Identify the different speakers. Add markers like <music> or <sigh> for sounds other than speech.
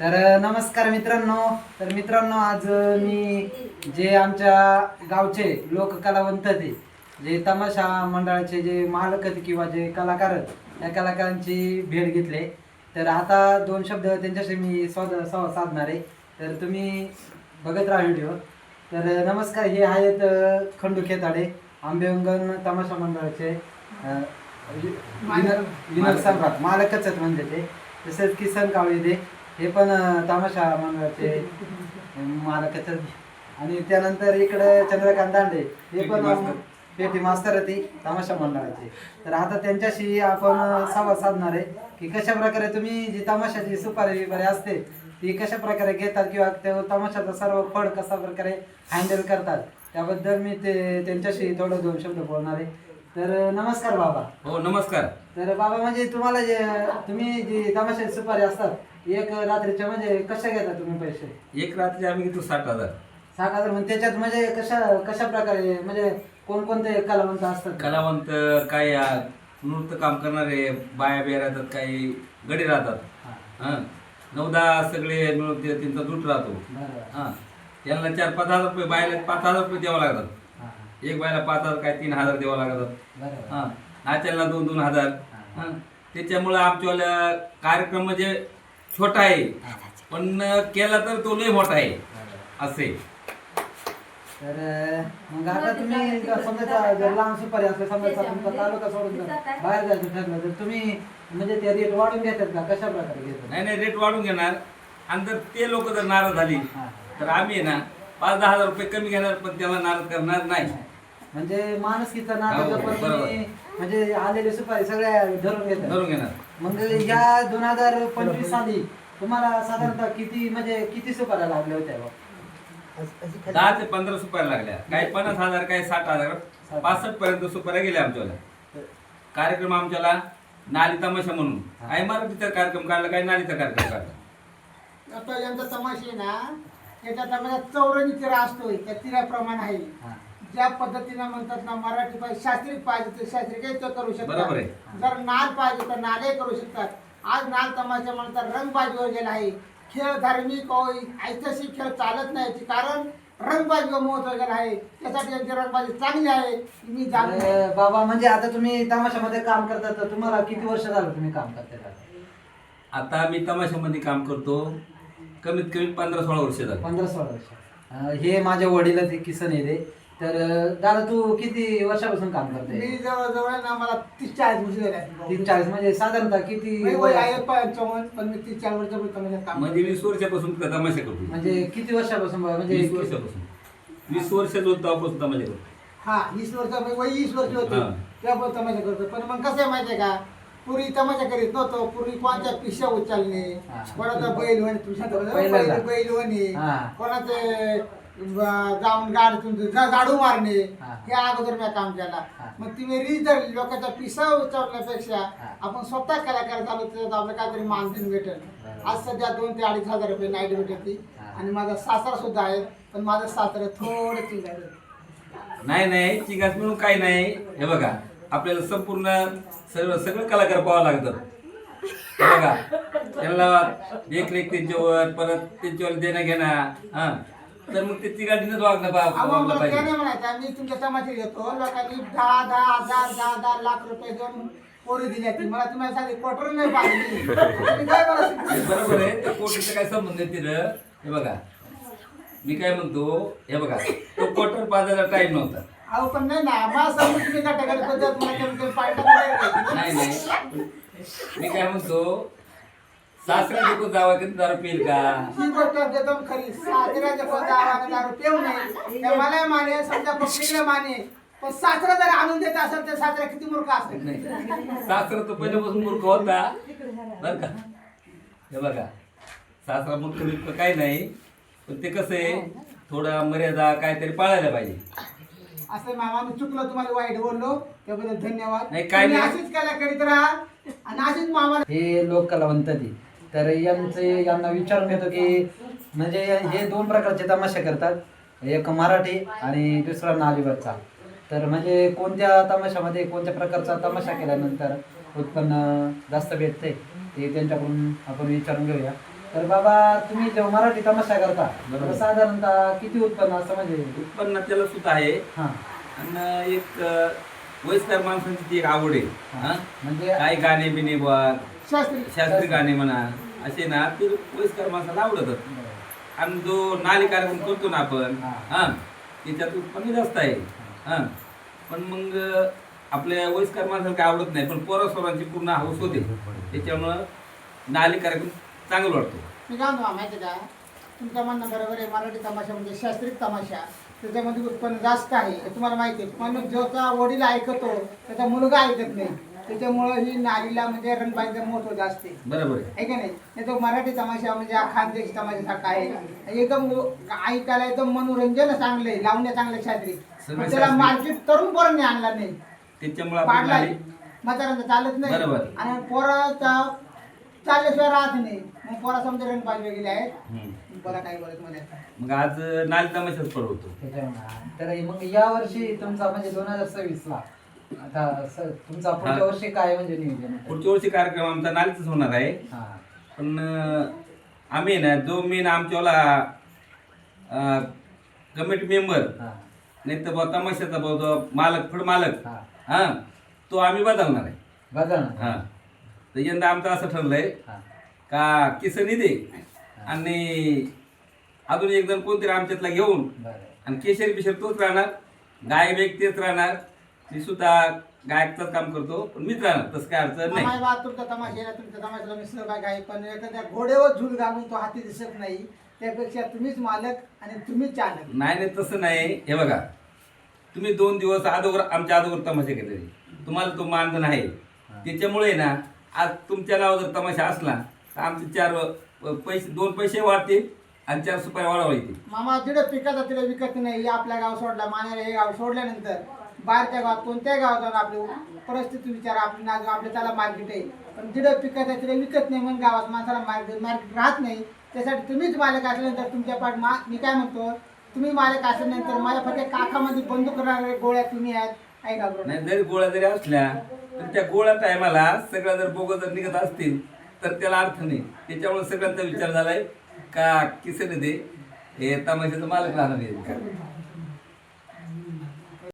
Speaker 1: तर नमस्कार मित्रांनो. तर मित्रांनो आज मी जे आमच्या गावचे लोककलावंत ते जे तमाशा मंडळाचे जे मालक आहेत किंवा जे कलाकार त्या कलाकारांची भेट घेतले. तर आता दोन शब्द त्यांच्याशी मी संवाद संवाद साधणार आहे. तर तुम्ही बघत राहा व्हिडिओ. तर नमस्कार. हे आहेत खंडू खेताडे आंबेवंगण तमाशा मंडळाचे अ, वि- विनर विनर सम्राट मालकच आहेत म्हणजे ते. तसेच किसन कावळेदे. हे पण तामाशा तमाशा मंडळाचे मालकच आणि त्यानंतर इकडे चंद्रकांत दांडे. हे पण पेटी मास्तर आहे ती तमाशा मंडळाचे तर आता त्यांच्याशी आपण संवाद साधणार आहे की कशा प्रकारे तुम्ही जी तमाशाची सुपारी वगैरे असते ती कशा प्रकारे घेतात किंवा त्या तमाशाचा सर्व फळ कशा प्रकारे हँडल करतात त्याबद्दल मी ते त्यांच्याशी थोडं दोन शब्द बोलणार आहे. तर नमस्कार बाबा.
Speaker 2: हो नमस्कार.
Speaker 1: तर बाबा म्हणजे तुम्हाला जे तुम्ही जी तमाशाची सुपारी असतात एक रात्रीच्या म्हणजे कशा घेता तुम्ही पैसे?
Speaker 2: एक रात्री आम्ही घेतो साठ हजार.
Speaker 1: सात हजार म्हणजे त्याच्यात म्हणजे कशा कशा प्रकारे म्हणजे कोणकोणते कलावंत असतात?
Speaker 2: कलावंत आ, नृत्य काम करणारे बाया बिया राहतात काही गडी राहतात.
Speaker 1: हा,
Speaker 2: हा. दहा सगळे मिळून ते त्यांचा दूट राहतो. हा. त्यांना चार पाच हजार रुपये बायला पाच हजार रुपये द्यावं लागतात. एक बायला पाच हजार काय तीन हजार द्यावं लागतात
Speaker 1: बरोबर.
Speaker 2: हा. नाचायला दोन दोन हजार. हा. त्याच्यामुळं आमच्यावाला कार्यक्रम म्हणजे छोटा आहे. पण केला तर तो लय मोठा आहे.
Speaker 1: बरोबर.
Speaker 2: असे.
Speaker 1: तर अं, मग आता तुम्ही जर समजा जर लहान सुपारी असले समजा तुमचा तालुका सोडून जर बाहेर जायचं ठरलं तर तुम्ही म्हणजे ते रेट वाढून घेतात का? कशा प्रकारे घेतात?
Speaker 2: नाही नाही रेट वाढून घेणार. आणि जर ते लोक जर नाराज झाली
Speaker 1: हा.
Speaker 2: तर आम्ही आहे ना पाच दहा हजार रुपये कमी घेणार पण त्याला नाराज करणार नाही.
Speaker 1: म्हणजे माणुसकीचा
Speaker 2: हो,
Speaker 1: पण
Speaker 2: बरोबर.
Speaker 1: तुम्ही म्हणजे आलेले सुपारी सगळ्या धरून घेतात.
Speaker 2: धरून घेणार.
Speaker 1: मग ह्या दोन हजार पंचवीस साली तुम्हाला साधारणतः किती म्हणजे किती सुपाऱ्या लागल्या होत्या बा?
Speaker 2: दहा ते पंधरा सुपाऱ्या लागल्या. काही पन्नास हजार काही साठ हजार. पासष्ट पर्यंत सुपाऱ्या गेल्या आमच्याला. कार्यक्रम आमच्याला नाली तमाशा म्हणून. काही मराठीचा कार्यक्रम काढला काही नालीचा कार्यक्रम काढला.
Speaker 3: आता यांचा तमाशे ना त्याच्यात आम्हाला चौरंगी तिरा असतोय त्या तिऱ्याप्रमाणे आहे.
Speaker 1: हा.
Speaker 3: ज्या पद्धतीनं म्हणतात ना मराठी पाहिजे शास्त्रीय पाहिजे तर शास्त्रीय काही ते करू
Speaker 2: बरोबर आहे.
Speaker 3: शकतात जर नाल पाहिजे तर नालही करू शकतात. आज नाल तमाशा म्हणतात रंगबाजीवर गेला आहे. खेळ धार्मिक ऐतिहासिक खेळ चालत नाही याचे कारण रंगबाजीवर महत्त्व गेला आहे. त्यासाठी यांची रंगबाजी चांगली आहे. मी जाणून आहे.
Speaker 1: बाबा म्हणजे आता तुम्ही तमाशामध्ये काम करता तर तुम्हाला किती वर्ष झालं तुम्ही काम करता
Speaker 2: आता मी तमाशामध्ये काम करतो. कमीत कमी पंधरा सोळा वर्ष झाली.
Speaker 1: पंधरा सोळा वर्ष. अं, हे माझ्या वडील ते किसन येते तर दादा तू किती वर्षापासून काम करते
Speaker 3: मी जवळजवळ ना मला तीस चाळीस वर्ष झाले असतील.
Speaker 1: तीन चाळीस म्हणजे साधारणतः किती
Speaker 3: वय
Speaker 1: वय
Speaker 3: आहे
Speaker 1: असतं?
Speaker 3: पंचावन्न पण मी तीस वर्षापूर्वी तमाशात काम
Speaker 2: म्हणजे वीस वर्षापासून तमाशा करतो
Speaker 1: म्हणजे किती वर्षापासून बा- म्हणजे
Speaker 2: वीस वर्षापासून वीस वर्ष जो तेव्हापासून तमाशा करतो
Speaker 3: हा वीस वर्ष वय वीस वर्ष होते
Speaker 2: हा.
Speaker 3: त्यामुळे तमाशा करतो पण मग कसं आहे माहितीये का पूर्वी तमाशा करीत नव्हतो पूर्वी कोणाच्या पिशा उचलणे
Speaker 1: हा.
Speaker 3: कोणाचा बैल होणे तुझ्या. बैल बैल होणे
Speaker 1: हा.
Speaker 3: कोणाचे जाऊन गाडीतून झाडू मारणे
Speaker 1: हा.
Speaker 3: अगोदर मी काम केला. मग तुम्ही रीत जर लोकांच्या पिसा उचलण्यापेक्षा. आपण स्वतः कलाकार झालो तर आपल्याला काहीतरी मानधन भेटेल. आज सध्या दोन ते अडीच हजार रुपये नाईट भेटते. आणि माझा सासरा सुद्धा आहे पण माझं सासरा थोडं चिंगायचं
Speaker 2: नाही नाही चिकास म्हणून काही नाही हे बघा आपल्याला संपूर्ण सर्व सगळं कलाकार पाहावं लागतात हे बघा त्यांना देखरेख त्यांच्यावर परत त्यांच्यावर देणं घेणं हा तर मग ते
Speaker 3: अहो,
Speaker 2: वागलं
Speaker 3: ते
Speaker 2: पाहिजे.
Speaker 3: नाही म्हणायचं मी तुमच्या समाधी घेतो लोकांनी दहा दहा हजार दहा दहा लाख रुपये देऊन पोरी ती मला तुम्हाला क्वार्टर नाही पाहिजे तुम्ही काय? <laughs>
Speaker 2: बरोबर आहे. ते कोटीचा काय संबंध आहे तिथं? हे बघा. मी काय म्हणतो हे बघा. तो क्वार्टर पाजायला टाइम नव्हता.
Speaker 3: अहो पण नाही ना मला तुम्ही मला पाय टाकायला
Speaker 2: नाही नाही. मी काय म्हणतो सासरा देखो जावा कधी दारू पिईल का?
Speaker 3: ही गोष्ट एकदम खरी. सासऱ्याच्या कोणत्या आवाने दारू पिऊ नये. मला माने समजा पकडीला माने. पण सासरा जर आणून देत असेल तर सासरा किती मूर्ख असेल
Speaker 2: नाही. सासरा तो पहिल्यापासून मूर्ख होता. बर का? हे बघा. सासरा मूर्ख बिर्ख काही नाही. पण ते कसं आहे थोडा मर्यादा काहीतरी पाळायला पाहिजे.
Speaker 3: असं मामा मी चुकलो तुम्हाला वाईट बोललो. त्याबद्दल धन्यवाद.
Speaker 2: नाही, काय
Speaker 3: तुम्ही
Speaker 2: नाही.
Speaker 3: अशीच कला करीत राहा आणि अशीच मामा
Speaker 1: हे लोककलावंत ती तर यांचे यांना विचारून घेतो की म्हणजे हे दोन प्रकारचे तमाशे करतात. एक मराठी आणि दुसरा नालीवरचा तर म्हणजे कोणत्या तमाशामध्ये कोणत्या प्रकारचा तमाशा केल्यानंतर उत्पन्न जास्त भेटते ते त्यांच्याकडून आपण विचारून घेऊया. तर बाबा तुम्ही जेव्हा मराठी तमाशा करता
Speaker 2: बरोबर.
Speaker 1: तर साधारणतः किती उत्पन्न असं म्हणजे?
Speaker 2: उत्पन्न त्याला सुद्धा आहे.
Speaker 1: हा.
Speaker 2: आणि एक वयस्कर माणसांची ती एक आवड आहे. हा?
Speaker 1: म्हणजे
Speaker 2: काय गाणे बिणे बघ
Speaker 3: शास्त्री
Speaker 2: शास्त्रीय गाणे म्हणा असे ना ते वयस्कर माणसाला आवडतात आणि जो नाली कार्यक्रम करतो ना आपण
Speaker 1: हा.
Speaker 2: हा त्याच्यात उत्पन्न जास्त आहे. हा. पण मग आपल्या वयस्कर माणसाला काय आवडत नाही पण पोरासोरांची पूर्ण हाऊस होते. त्याच्यामुळं नाली कार्यक्रम चांगला वाटतो.
Speaker 3: मी काय म्हणतो माहिती आहे का? तुमचं म्हणणं बरोबर आहे. मराठी तमाशा म्हणजे शास्त्रीय तमाशा. त्याच्यामध्ये उत्पन्न जास्त आहे हे तुम्हाला माहिती आहे. पण ज्याचा वडील ऐकतो त्याचा मुलगा ऐकत नाही. त्याच्यामुळं ही नारीला म्हणजे रणबाईचं महत्त्व जास्त आहे.
Speaker 2: बरोबर आहे.
Speaker 3: का नाही? नाही तो मराठी तमाशा म्हणजे हा खानदेश तमाशासारखा आहे. एकदम ऐकायला एकदम मनोरंजन चांगलं आहे लावण्या चांगल्या पण त्याला. मार्केट तरुण पोरांनी आणला नाही.
Speaker 2: त्याच्यामुळे नाली
Speaker 3: म्हाताऱ्यांचा चालत नाही.
Speaker 2: बरोबर.
Speaker 3: आणि पोराचा चालल्याशिवाय राहत नाही. मग पोरा समजा रंग पाहिजे गेले आहेत.
Speaker 2: हम्म.
Speaker 3: बोला काय बोलत.
Speaker 2: मग आज नाली तमाशाच पडवतो.
Speaker 1: त्याच्यामुळे. तर मग या वर्षी तुमचा म्हणजे दोन हजार सव्वीस ला आता तुमचा पुढच्या. वर्षी काय म्हणजे नियोजन आहे?
Speaker 2: पुढच्या वर्षी कार्यक्रम आमचा नालीच होणार आहे.
Speaker 1: हा.
Speaker 2: पण अं, आम्ही ना जो मेन आमच्यावाला कमिटी मेंबर
Speaker 1: हा.
Speaker 2: नाही तर बुवा तमाशाचा बुवा जो मालक फड मालक
Speaker 1: हा.
Speaker 2: हा तो आम्ही बदलणार आहे.
Speaker 1: बघा ना
Speaker 2: हा. तर यंदा आमचं असं ठरलंय
Speaker 1: हा.
Speaker 2: का किसन दे आणि अजून एक जण कोणतरी आमच्यातला घेऊन
Speaker 1: बरं.
Speaker 2: आणि केशरी बिशर तोच राहणार गायक एक तेच राहणार. मी सुद्धा गायकच काम करतो पण मीच राहणार तसं काय अडचण नाही.
Speaker 3: आम्हाला बा तुमचा तमाशा तुमच्या तमाशाला मी सहभाग आहे पण एखाद्या घोड्यावर झूल घालून तो हाती दिसत नाही. त्यापेक्षा तुम्हीच मालक आणि तुम्हीच चालक.
Speaker 2: नाही नाही तसं नाही. हे बघा तुम्ही दोन दिवस अगोदर आमच्या अगोदर तमाशा केले तुम्हाला तो मानधन आहे. त्याच्यामुळे ना आज तुमच्या नावावर जर तमाशा असला तर आमचे चार अ, पैसे दोन पैसे वाढतील आणि चार सुपारी वाढवा येतील
Speaker 3: मामा जिडे पिकाचा तिथे विकत नाही. हे आपल्या गाव सोडला मानेर हे गाव सोडल्यानंतर बाहेरच्या गावात कोणत्याही गावात जाऊन आपली परिस्थिती विचार आपली ना आपल्या त्याला मार्केट आहे. पण जिडे आहे तिथे विकत नाही म्हणून गावात माणसाला मार्केट मार्केट राहत नाही. त्यासाठी तुम्हीच मालक असल्यानंतर तुमच्या पाठ मा मी काय म्हणतो तुम्ही मालक असल्यानंतर माझ्या फक्त काकामध्ये बंदूक करणारे गोळ्या तुम्ही आहेत. ऐका
Speaker 2: नाही जरी गोळ्या जरी असल्या तर त्या गोळ्या टायमाला सगळ्या जर बोगं जर निघत असतील तर त्याला अर्थ नाही. त्याच्यामुळे सगळ्यांचा विचार झालाय का किसन दे हे तमाशाचं मालक राहणार नाही